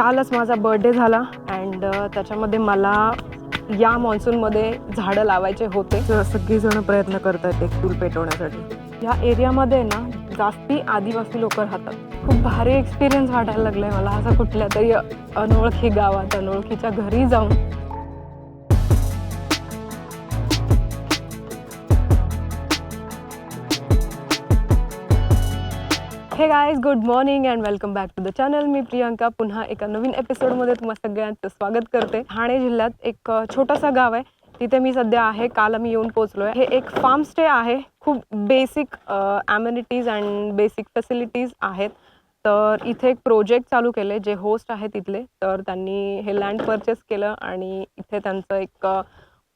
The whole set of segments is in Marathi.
कालच माझा बर्थडे झाला अँड त्याच्यामध्ये मला या मान्सूनमध्ये झाडं लावायचे होते. सगळीजण प्रयत्न करत आहेत एक चूल पेटवण्यासाठी. या एरियामध्ये ना जास्ती आदिवासी लोक राहतात. खूप भारी एक्सपिरियन्स वाटायला लागलाय मला असं कुठल्या तरी अनोळखी गावात अनोळखीच्या घरी जाऊन. Hey guys good morning and welcome back to the channel मी प्रियांका. पुन्हा एका नवीन एपिसोडमध्ये तुम्हा सगळ्यांचं स्वागत करते. ठाणे जिल्ह्यात एक छोटासा गाव आहे. तिथे मी सध्या आहे. काल आम्ही येऊन पोचलो आहे हे एक फार्म स्टे आहे. खूप basic amenities and basic facilities आहेत. तर इथे एक प्रोजेक्ट चालू केले जे होस्ट आहे तिथले. तर त्यांनी हे लँड परचेस केलं आणि इथे त्यांचं एक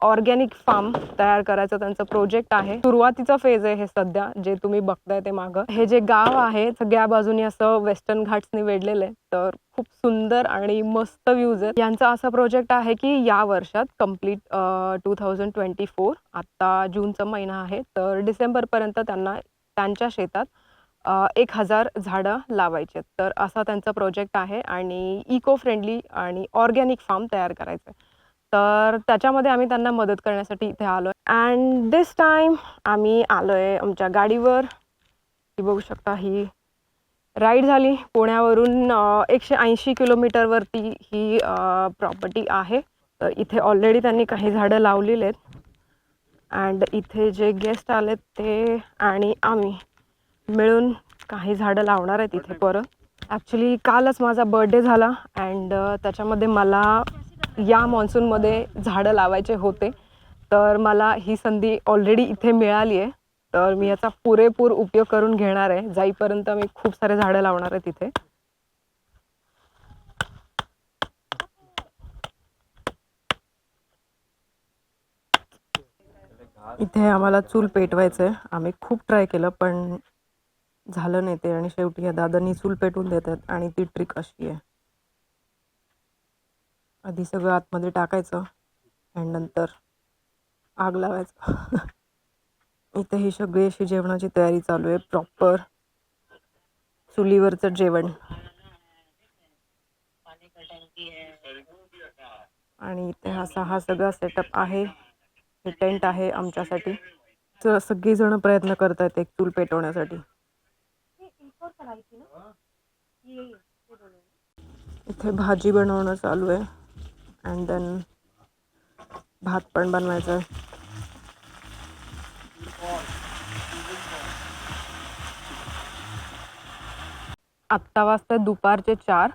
ऑर्गॅनिक फार्म तयार करायचं त्यांचं प्रोजेक्ट आहे. सुरुवातीचा फेज आहे हे सध्या जे तुम्ही बघताय ते मागं. हे जे गाव आहे सगळ्या बाजूनी असं वेस्टर्न घाट्सनी वेढलेलं आहे तर खूप सुंदर आणि मस्त व्ह्यूज आहेत. यांचा असा प्रोजेक्ट आहे की या वर्षात complete two thousand twenty four आत्ता जूनचा महिना आहे. तर डिसेंबरपर्यंत त्यांना त्यांच्या शेतात एक हजार झाडं लावायचे तर असा त्यांचा प्रोजेक्ट आहे आणि इको फ्रेंडली आणि ऑर्गॅनिक फार्म तयार करायचं आहे. तर त्याच्यामध्ये आम्ही त्यांना मदत करण्यासाठी इथे आलो आहे अँड दिस टाईम आम्ही आलो आहे आमच्या गाडीवर. ही बघू शकता ही राईड झाली. पुण्यावरून एकशे ऐंशी किलोमीटरवरती ही प्रॉपर्टी आहे. तर इथे ऑलरेडी त्यांनी काही झाडं लावलेली आहेत. अँड इथे जे गेस्ट आलेत ते आणि आम्ही मिळून काही झाडं लावणार आहेत इथे परत. ॲक्च्युली कालच माझा बर्थडे झाला. अँड त्याच्यामध्ये मला या मान्सूनमध्ये झाडं लावायचे होते. तर मला ही संधी ऑलरेडी इथे मिळाली आहे. तर मी याचा पुरेपूर उपयोग करून घेणार आहे. जाईपर्यंत मी खूप सारे झाडं लावणार आहे तिथे. इथे आम्हाला चूल पेटवायचं आहे आम्ही खूप ट्राय केलं पण झालं नाही ते. आणि शेवटी या दादांनी चूल पेटून देतात. आणि ती ट्रिक अशी आहे. आधी सगळं आतमध्ये टाकायचं आणि नंतर आग लावायचं. इथे ही सगळी अशी जेवणाची तयारी चालू आहे. प्रॉपर चुलीवरचं जेवण. आणि इथे असा हा सगळा सेटअप आहे. हे टेंट आहे आमच्यासाठी. तर सगळीजण प्रयत्न करत आहेत एक चूल पेटवण्यासाठी. इथे भाजी बनवणं चालू आहे. अँड देन भात पण बनवायचा. आहे आत्ता वाजता दुपारचे चार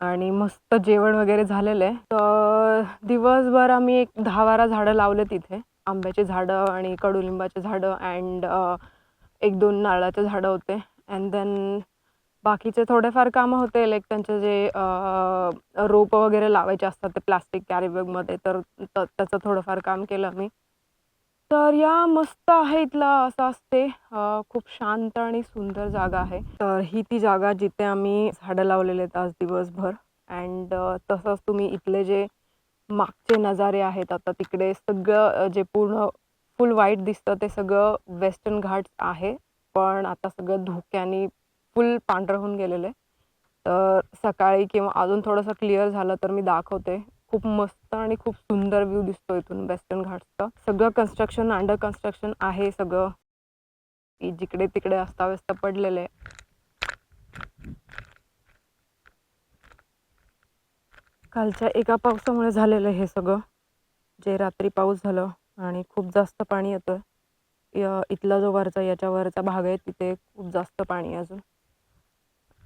आणि मस्त जेवण वगैरे झालेलं आहे. तर दिवसभर आम्ही एक दहा बारा झाडं लावले तिथे. आंब्याची झाडं आणि कडुलिंबाची झाडं अँड एक दोन नारळाचे झाडं होते. अँड देन बाकीचे थोडेफार कामं होते लाईक त्यांचे जे रोप रोपं वगैरे लावायचे असतात ते प्लास्टिक कॅरीबॅगमध्ये तर त- त्याचं थोडंफार काम केलं मी. तर या मस्त आहे इथला असं असते खूप शांत आणि सुंदर जागा आहे. तर ही ती जागा जिथे आम्ही झाडं लावलेले आहेत आज दिवसभर. अँड तसंच तुम्ही इथले जे मागचे नजारे आहेत आता तिकडे सगळं जे पूर्ण फुल वाईट दिसतं ते सगळं वेस्टर्न घाट आहे. पण आता सगळं धुक्याने फुल पांढरं होऊन गेलेलं आहे. तर सकाळी किंवा अजून थोडंसं क्लिअर झालं तर मी दाखवते. खूप मस्त आणि खूप सुंदर व्ह्यू दिसतो इथून वेस्टर्न घाटचं सगळं कन्स्ट्रक्शन अंडर कन्स्ट्रक्शन आहे सगळं. जिकडे तिकडे अस्ताव्यस्त पडलेले कालच्या एका पावसामुळे झालेलं हे सगळं. जे रात्री पाऊस झालं आणि खूप जास्त पाणी येतं इथला जो वरचा याच्या वरचा भाग आहे तिथे खूप जास्त पाणी अजून.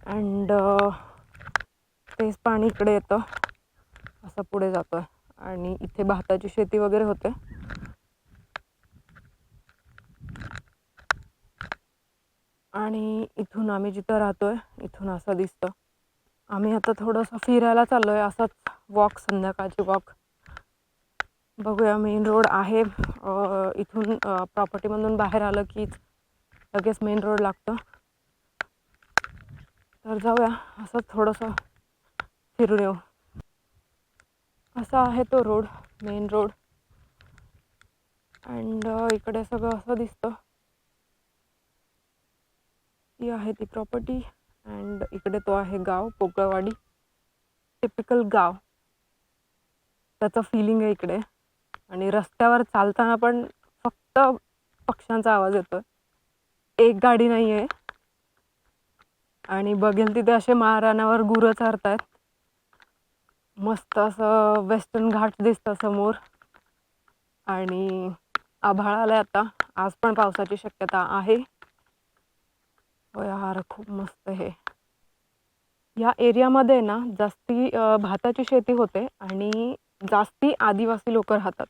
अँड uh, तेच पाणी इकडे येतं. असं पुढे जातं आणि इथे भाताची शेती वगैरे होते. आणि इथून आम्ही जिथं राहतोय इथून असं दिसतं. आम्ही आता थोडंसं फिरायला चाललो आहे असाच वॉक संध्याकाळची वॉक बघूया मेन रोड आहे. इथून प्रॉपर्टीमधून बाहेर आलं की लगेच मेन रोड लागतं. तर जाऊया. असं थोडंसं फिरून येऊ. असा आहे तो रोड मेन रोड अँड इकडे सगळं असं दिसतं. ती आहे ती प्रॉपर्टी अँड इकडे तो आहे गाव पोकळवाडी. टिपिकल गाव. त्याचं फिलिंग आहे इकडे. आणि रस्त्यावर चालताना पण फक्त पक्ष्यांचा आवाज येतो एक गाडी नाही आहे आणि बघेल तिथे असे महाराणावर गुरं चारतायत. मस्त असं वेस्टर्न घाट दिसतं समोर. आणि आभाळ आलाय आता. आज पण पावसाची शक्यता आहे. यार खूप मस्त हे या एरियामध्ये ना जास्ती भाताची शेती होते आणि जास्ती आदिवासी लोक राहतात.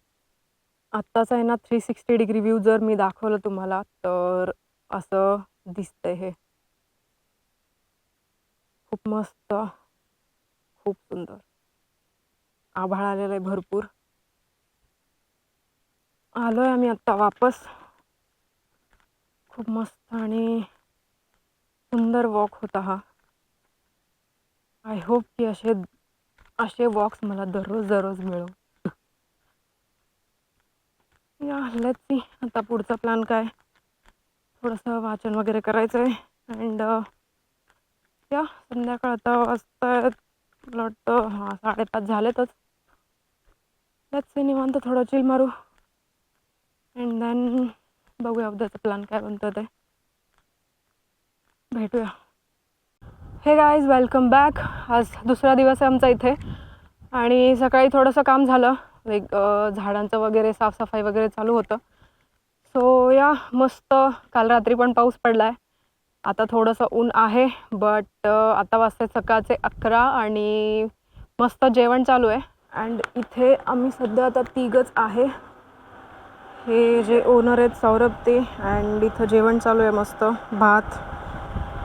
आत्ताचा आहे ना थ्री सिक्स्टी डिग्री व्ह्यू जर मी दाखवलं तुम्हाला तर असं दिसतंय हे. खूप मस्त खूप सुंदर. आभाळ आलेलं आहे भरपूर. आलोय आम्ही आत्ता वापस. खूप मस्त आणि सुंदर वॉक होता हा. आय होप की असे असे वॉक्स मला दररोज दररोज मिळो. या ती आता पुढचा प्लॅन काय? थोडंसं वाचन वगैरे करायचं आहे अँड uh, या संध्याकाळ आता वाजता मला वाटतं हां साडेपाच झालेतच. त्याच निवांत थोडं चिल मारू. अँड देन बघूया उद्याचा प्लॅन काय बनतो ते. भेटूया. हे गाईज वेलकम बॅक आज दुसरा दिवस आहे आमचा इथे. आणि सकाळी थोडंसं काम झालं. लाईक झाडांचं वगैरे साफसफाई वगैरे चालू होतं. सो या मस्त. काल रात्री पण पाऊस पडला आहे आता थोडंसं ऊन आहे बट आता वाजते सकाळचे अकरा आणि मस्त जेवण चालू आहे. अँड इथे आम्ही सध्या आता तिघच आहे. हे जे ओनर आहेत सौरभ ते अँड इथं जेवण चालू आहे मस्त. भात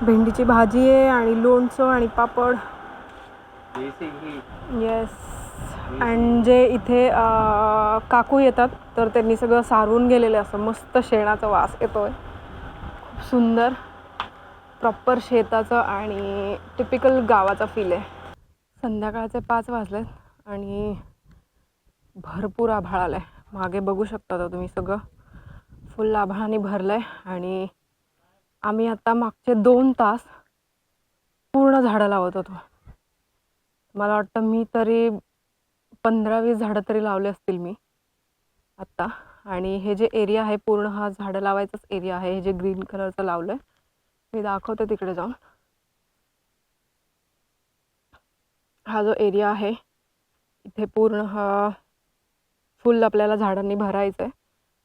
भेंडीची भाजी आहे आणि लोणचं आणि पापड. येस अँड जे इथे काकू येतात तर त्यांनी सगळं सारवून गेलेलं असं मस्त शेणाचा वास येतोय. खूप सुंदर. प्रॉपर शेताचं आणि टिपिकल गावाचा फील आहे. संध्याकाळचे पाच वाजले आणि भरपूर आभाळ आलं आहे मागे बघू शकता आता तुम्ही सगळं. फुल आभाळाने भरलं आहे आणि आम्ही आता मागचे दोन तास पूर्ण झाडं लावत होतो. मला वाटतं मी तरी पंधरा वीस झाडं तरी लावले असतील मी आत्ता आणि हे जे एरिया आहे पूर्ण हा झाडं लावायचाच एरिया आहे. हे जे ग्रीन कलरचं लावलं आहे मी दाखवते तिकडे जाऊन. हा जो एरिया आहे इथे पूर्ण हा फुल आपल्याला झाडांनी भरायचं आहे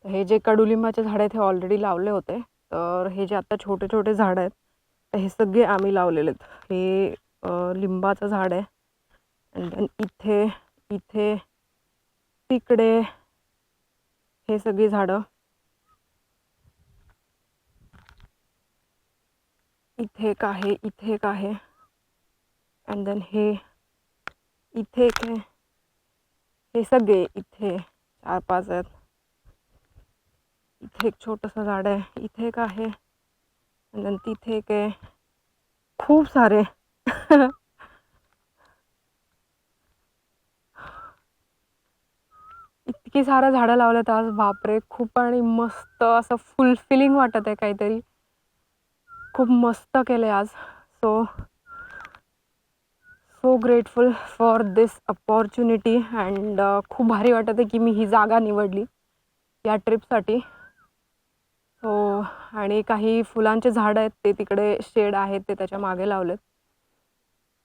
तर हे जे कडुलिंबाचे झाड आहेत हे ऑलरेडी लावले होते. तर हे जे आता छोटे छोटे झाडं आहेत तर हे सगळे आम्ही लावलेले आहेत. हे लिंबाचं झाड आहे. अँड देन इथे इथे तिकडे हे सगळी झाडं. इथे एक आहे इथे एक आहे. अँड देन हे इथे एक आहे. हे सगळे इथे चार पाच आहेत. इथे एक छोटंसं झाड आहे इथे एक आहे. आणि देन तिथे एक आहे. खूप सारे. इतकी सारं झाडं लावलेत आज बापरे खूप आणि मस्त असं फुलफिलिंग वाटत आहे काहीतरी. खूप मस्त केलं आज. So so grateful for this opportunity and खूप भारी वाटत आहे की मी ही जागा निवडली या ट्रिपसाठी सो आणि काही फुलांचे झाडं आहेत ते तिकडे शेड आहेत ते त्याच्यामागे लावलेत.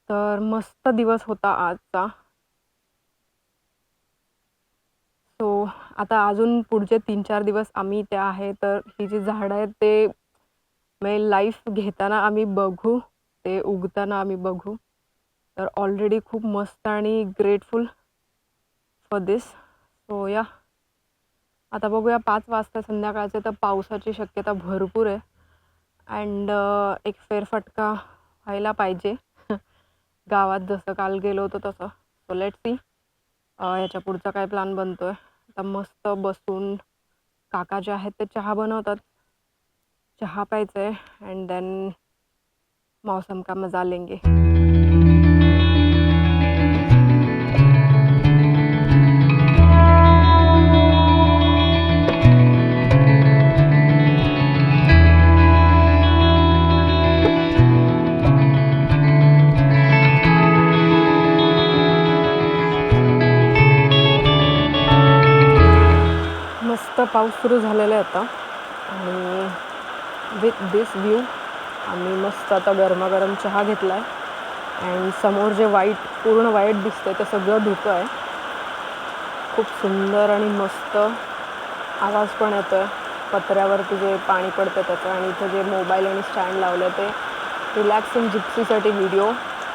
तर मस्त दिवस होता आजचा. सो आता अजून पुढचे तीन चार दिवस आम्ही त्या आहे तर ही जी झाडं आहेत ते म्हणजे लाईफ घेताना आम्ही बघू ते उगताना आम्ही बघू. तर ऑलरेडी खूप मस्त आणि ग्रेटफुल फॉर दिस सो या. आता बघूया पाच वाजता संध्याकाळचे तर पावसाची शक्यता भरपूर आहे. अँड एक फेरफटका व्हायला पाहिजे. गावात जसं काल गेलो होतो तसं. सो लेट सी याच्या पुढचा काय प्लॅन बनतो आहे आता मस्त बसून काका जे आहेत ते चहा बनवतात. चहा प्यायचा आहे अँड देन मौसम का मजा लेंगे। पाऊस सुरू झालेला आहे आता. आणि विथ दिस व्ह्यू आम्ही मस्त आता गरमागरम चहा घेतला आहे अँड समोर जे वाईट पूर्ण वाईट दिसतंय ते सगळं धुकं आहे खूप सुंदर आणि मस्त आवाज पण येतो आहे पत्र्यावरती जे पाणी पडतं त्याचं आणि इथं जे मोबाईल आणि स्टँड लावलं ते रिलॅक्सिंग जिप्सीसाठी व्हिडिओ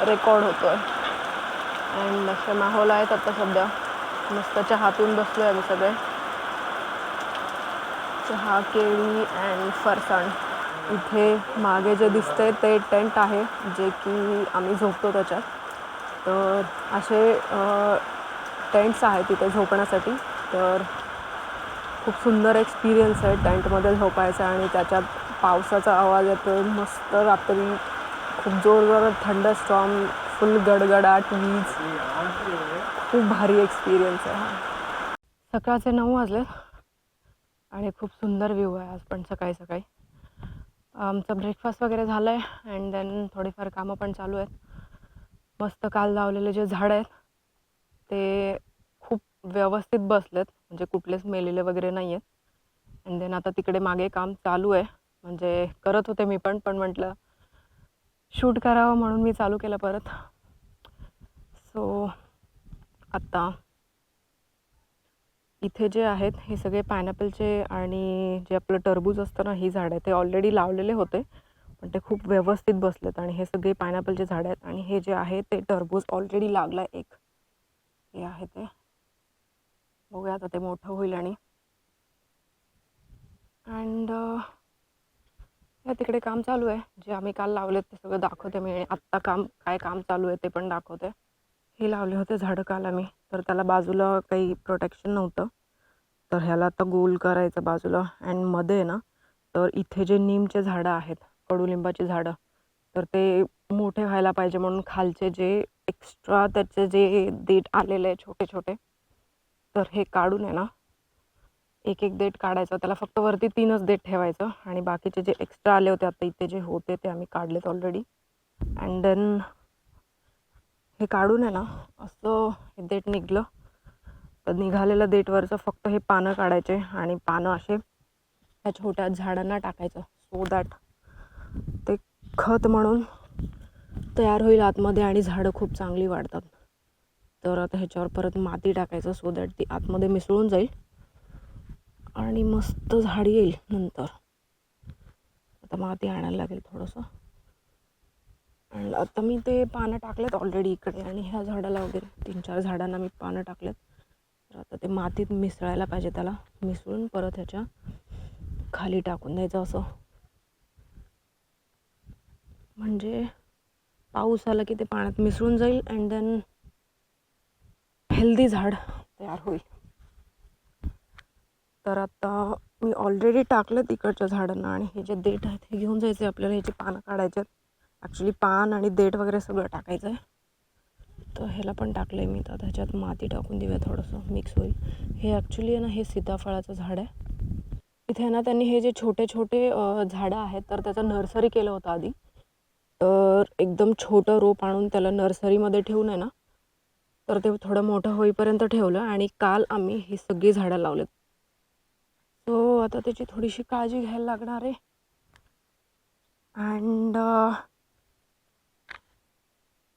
रेकॉर्ड होतो आहे अँड असे माहोल आहेत आता सध्या. मस्त चहा पिऊन बसलो आहे आम्ही सगळे. चहा केळी अँड फरसाण. इथे मागे जे दिसतंय ते टेंट आहे जे की आम्ही झोपतो त्याच्यात. तर असे टेंट्स आहेत तिथे झोपण्यासाठी. तर खूप सुंदर एक्सपिरियन्स आहे टेंटमध्ये झोपायचा आणि त्याच्यात पावसाचा आवाज येतो. मस्त रात्री खूप जोरजोरात थंड स्टॉम फुल गडगडाट वीज. खूप भारी एक्सपिरियन्स आहे हा. सकाळचे नऊ वाजले. आणि खूप सुंदर व्ह्यू आहे आज पण सकाळी सकाळी. आमचं ब्रेकफास्ट वगैरे झालं आहे अँड देन थोडीफार कामं पण चालू आहेत. मस्त काल लावलेले जे झाडं आहेत ते खूप व्यवस्थित बसलेत म्हणजे कुठलेच मेलेले वगैरे नाही आहेत अँड देन आता तिकडे मागे काम चालू आहे म्हणजे करत होते मी पण पण म्हटलं शूट करावं म्हणून मी चालू केलं परत. सो आत्ता इथे जे आहेत हे सगळे पायनॅपलचे आणि जे आपलं टरबूज असतं ना ही झाडं ते ऑलरेडी लावलेले होते पण ते खूप व्यवस्थित बसलेत आणि हे सगळे पायनॅपलचे झाडं आहेत आणि हे जे आहे ते टरबूज ऑलरेडी लागलं आहे एक. हे आहे ते. बघूया आता ते मोठं होईल आणि अँड या तिकडे काम चालू आहे. जे आम्ही काल लावलेत ते सगळं दाखवते मी. आणि आत्ता काम काय काम चालू आहे ते पण दाखवते. हे लावले होते झाडं काल आम्ही. तर त्याला बाजूला काही प्रोटेक्शन नव्हतं. तर ह्याला आता गोल करायचं बाजूला. अँडमध्ये ना तर इथे जे नीमचे झाडं आहेत कडुलिंबाची झाडं तर ते मोठे व्हायला पाहिजे म्हणून खालचे जे एक्स्ट्रा त्याचे जे देठ आलेले आहे छोटे छोटे तर हे काढून आहे ना एक एक देठ काढायचं. त्याला फक्त वरती तीनच देठ ठेवायचं. आणि बाकीचे जे एक्स्ट्रा आले होते आता इथे जे होते ते आम्ही काढलेत ऑलरेडी अँड देन हे काढून आहे ना असं हे देठ निघलं. तर निघालेलं देठवरचं फक्त हे पानं काढायचे आणि पानं असे ह्या छोट्या झाडांना टाकायचं सो दॅट ते खत म्हणून तयार होईल आतमध्ये आणि झाडं खूप चांगली वाढतात. तर आता ह्याच्यावर परत माती टाकायचं सो दॅट ती आतमध्ये मिसळून जाईल आणि मस्त झाड येईल नंतर. आता माती आणायला लागेल थोडंसं. आणि आता मी ते पानं टाकलेत ऑलरेडी इकडे आणि ह्या झाडाला वगैरे तीन चार झाडांना मी पानं टाकलेत. तर आता ते मातीत मिसळायला पाहिजे त्याला. मिसळून परत ह्याच्या खाली टाकून द्यायचं असं. म्हणजे पाऊस आला की ते पाण्यात मिसळून जाईल अँड देन हेल्दी झाड तयार होईल. तर आता मी ऑलरेडी टाकलं तिकडच्या झाडांना आणि हे जे देठ आहेत हे घेऊन जायचे आपल्याला ह्याची पानं काढायचे आहेत ॲक्च्युली पान आणि देठ वगैरे सगळं टाकायचं आहे तर ह्याला पण टाकलं आहे मी. तर ह्याच्यात माती टाकून देऊया थोडंसं. मिक्स होईल. हे ॲक्च्युली आहे ना हे सीताफळाचं झाड आहे. इथे ना त्यांनी हे जे छोटे छोटे झाडं आहेत तर त्याचं नर्सरी केलं होतं आधी. तर एकदम छोटं रोप आणून त्याला नर्सरीमध्ये ठेवून आहे ना तर ते थोडं मोठं होईपर्यंत ठेवलं आणि काल आम्ही ही सगळी झाडं लावलेत. सो आता त्याची थोडीशी काळजी घ्यायला लागणार आहे. अँड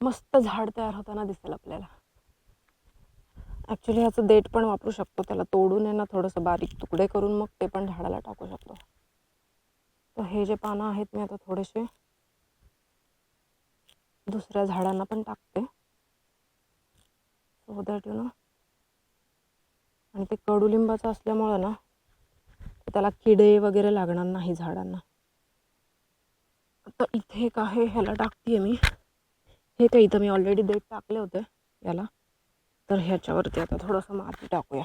मस्त झाड तयार होताना दिसेल आपल्याला. ॲक्च्युली ह्याचं देठ पण वापरू शकतो त्याला तोडून आहे ना थोडंसं बारीक तुकडे करून मग ते पण झाडाला टाकू शकतो. तर हे जे पानं आहेत मी आता थोडेसे दुसऱ्या झाडांना पण टाकते. सो दॅट यू नो आणि ते कडुलिंबाचं असल्यामुळं ना त्याला किडे वगैरे लागणार नाही झाडांना. आता इथे एक आहे ह्याला टाकते मी. हे काही इथं मी ऑलरेडी देठ टाकले होते याला. तर ह्याच्यावरती आता थोडंसं माती टाकूया.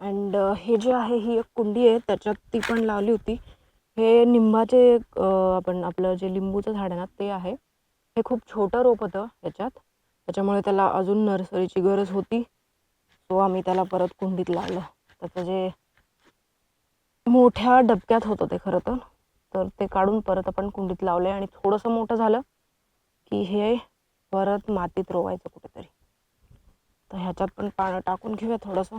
अँड हे जे आहे ही एक कुंडी आहे. त्याच्यात ती पण लावली होती. हे निंबाचे आपण आपलं जे लिंबूचं झाड आहे ना ते आहे. हे खूप छोटं रोप होतं ह्याच्यात. त्याच्यामुळे त्याला अजून नर्सरीची गरज होती. सो आम्ही त्याला परत कुंडीत लावलं. त्याचं जे मोठ्या डबक्यात होतं ते खरं तर. तर ते काढून परत आपण कुंडीत लावलं आणि थोडंसं मोठं झालं की हे परत मातीत रोवायचं कुठेतरी. तर ह्याच्यात पण पानं टाकून घेऊया थोडंसं.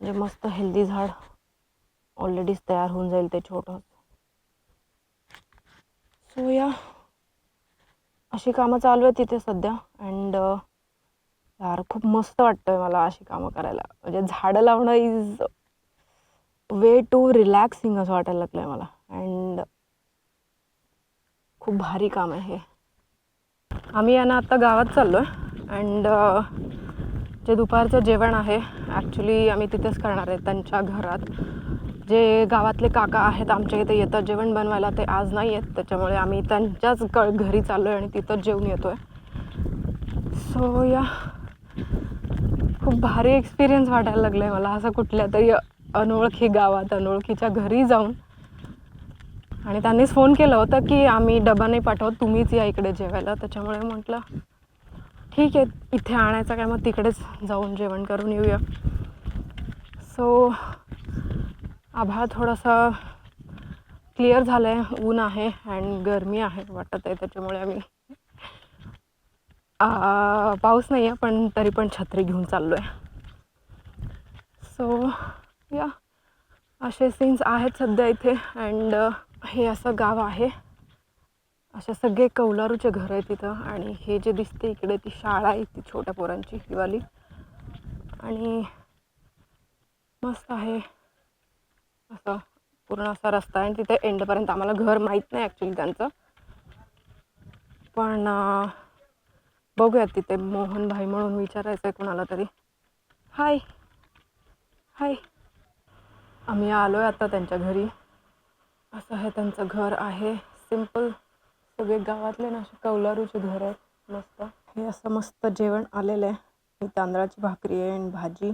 म्हणजे मस्त हेल्दी झाड ऑलरेडीच तयार होऊन जाईल ते छोटं सो या अशी कामं चालू आहेत तिथे सध्या अँड यार खूप मस्त वाटतंय मला अशी कामं करायला. म्हणजे झाडं लावणं इज वे टू रिलॅक्सिंग असं वाटायला लागलं आहे मला. अँड खूप भारी काम आहे हे. आम्ही यांना आत्ता गावात चाललो आहे अँड जे दुपारचं जेवण आहे ॲक्च्युली आम्ही तिथेच करणार आहे त्यांच्या घरात. जे गावातले काका आहेत आमच्या इथे येतात जेवण बनवायला ते आज नाही आहेत त्याच्यामुळे आम्ही त्यांच्याच क घरी चाललो आहे आणि तिथंच जेवून येतो आहे सो या. खूप भारी एक्सपिरियन्स वाटायला लागला आहे मला असं कुठल्या तरी अनोळखी गावात अनोळखीच्या घरी जाऊन. आणि त्यांनीच फोन केलं होतं की आम्ही डबा नाही पाठवत तुम्हीच या इकडे जेवायला. त्याच्यामुळे म्हटलं ठीक आहे इथे आणायचं काय? मग तिकडेच जाऊन जेवण करून येऊया. सो आभाळ थोडासा क्लिअर झालं आहे ऊन आहे अँड गरमी आहे वाटत आहे त्याच्यामुळे आम्ही पाऊस नाही आहे पण तरी पण छत्री घेऊन चाललो आहे सो या असे सीन्स आहेत सध्या इथे अँड हे असं गाव आहे. असे सगळे कौलारूचे घर आहेत तिथं आणि हे जे दिसते इकडे ती शाळा आहे ती छोट्या पोरांची हिवाली. आणि मस्त आहे. असं पूर्ण असा रस्ता आहे आणि तिथे एंडपर्यंत आम्हाला घर माहीत नाही ॲक्च्युली त्यांचं. पण बघूयात तिथे मोहन भाई म्हणून विचारायचं आहे कुणाला तरी. हाय हाय आम्ही आलो आहे आता त्यांच्या घरी. असं आहे त्यांचं घर आहे. सिंपल सगळे गावातले ना असे कौलारूचे घर आहेत. मस्त. हे असं मस्त जेवण आलेलं आहे. ही तांदळाची भाकरी आहे आणि भाजी.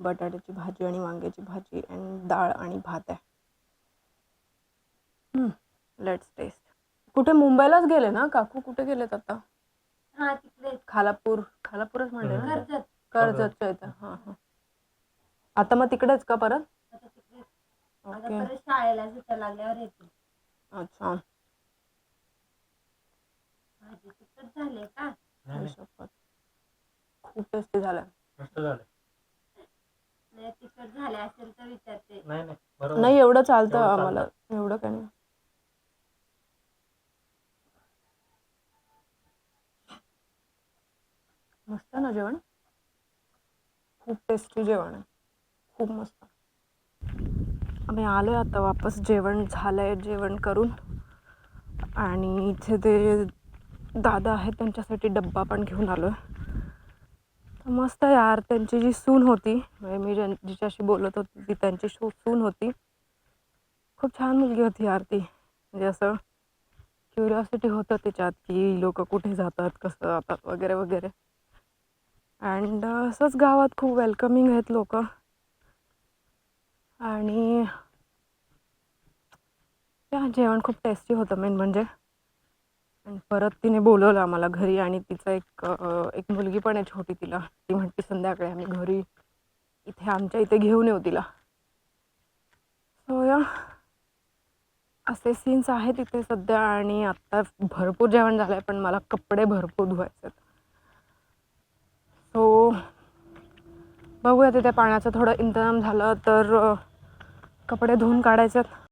बटाट्याची भाजी आणि वांग्याची भाजी आणि डाळ आणि भात आहे. लेट्स टेस्ट कुठे मुंबईलाच गेले ना काकू? कुठे गेलेत आता? हा तिकडे. खालापूर. खालापूरच म्हणले ना? कर्जत. कर्जतच्या इथं. हां हां. आता मग तिकडेच का परत? आता परत शाळेला सुट्ट्या लागल्यावर येते. अच्छा. भाजी तिकट झाले का? आई. खूप टेस्टी झालं. मस्त नाही झाले असेल तर विचारते. नाही नाही. बरोबर. नाही एवढं चालतं आम्हाला. एवढं काय नाही. मस्त ना जेवण? खूप टेस्टी जेवण आहे. खूप मस्त. आम्ही आलो आहे आता वापस जेवण झालं आहे जेवण करून. आणि इथे ते दादा आहेत त्यांच्यासाठी डब्बा पण घेऊन आलो आहे मस्त यार त्यांची जी सून होती म्हणजे मी ज्यां जिच्याशी बोलत होती ती त्यांची शू सून होती. खूप छान मुलगी होती यार ती. म्हणजे असं क्युरिओसिटी होतं त्याच्यात की लोक कुठे जातात कसं जातात वगैरे वगैरे. अँड असंच गावात खूप वेलकमिंग आहेत लोक. आणि या जेवण खूप टेस्टी होतं मेन म्हणजे. आणि परत तिने बोलवलं आम्हाला घरी आणि तिचं एक एक मुलगी पण आहे छोटी तिला. ती म्हणते संध्याकाळी आम्ही घरी इथे आमच्या इथे घेऊन येऊ तिला. सो या. असे सीन्स आहेत तिथे सध्या आणि आत्ता भरपूर जेवण झालं आहे पण मला कपडे भरपूर धुवायचे आहेत. सो बघूया तिथे पाण्याचं थोडं इंतजाम झालं तर कपडे धुवून काढायचे आहेत